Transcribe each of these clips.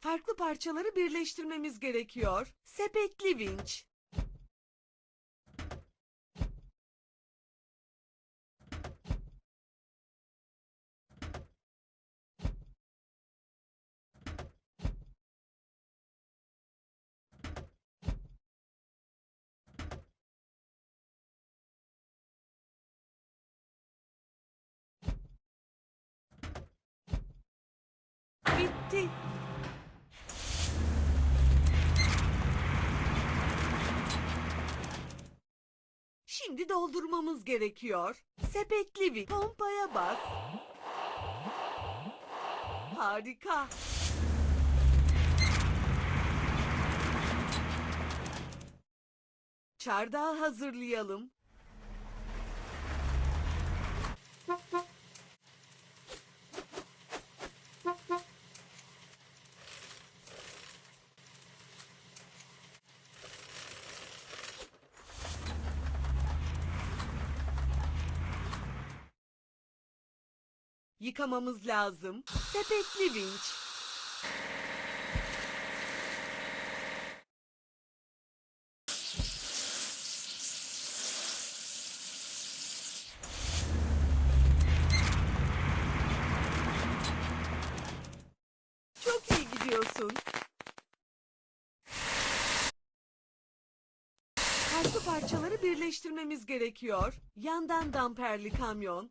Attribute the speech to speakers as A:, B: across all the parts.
A: Farklı parçaları birleştirmemiz gerekiyor. Sepetli vinç. Bitti. Şimdi doldurmamız gerekiyor. Sepetli bir pompaya bas. Harika. Çardağı hazırlayalım. Yıkamamız lazım. Sepetli vinç. Çok iyi gidiyorsun. Farklı parçaları birleştirmemiz gerekiyor. Yandan damperli kamyon.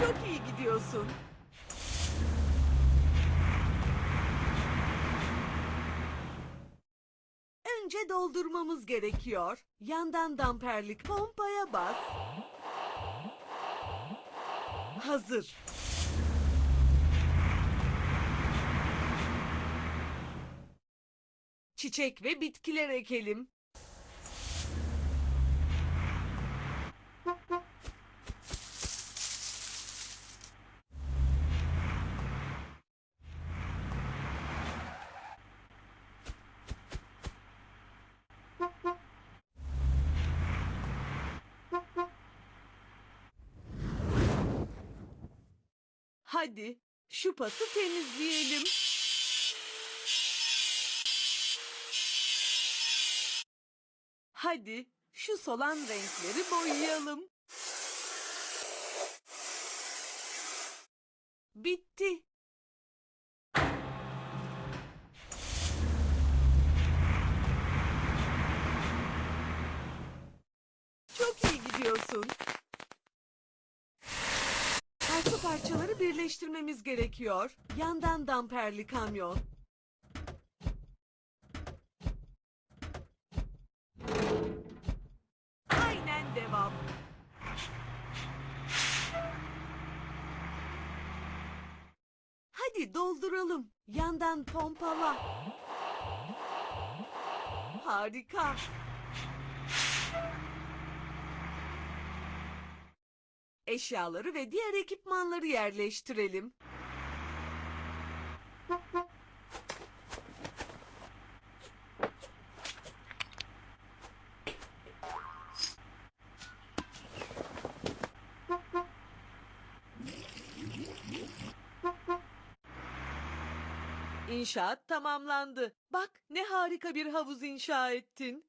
A: Çok iyi gidiyorsun. Önce doldurmamız gerekiyor. Yandan damperlik pompaya bas. Hazır. Çiçek ve bitkiler ekelim. Hadi şu pası temizleyelim. Hadi şu solan renkleri boyayalım. Bitti. Çok iyi gidiyorsun. Farklı parçaları birleştirmemiz gerekiyor. Yandan damperli kamyon. Aynen devam. Hadi dolduralım. Yandan pompala. Harika. Eşyaları ve diğer ekipmanları yerleştirelim. İnşaat tamamlandı. Bak ne harika bir havuz inşa ettin.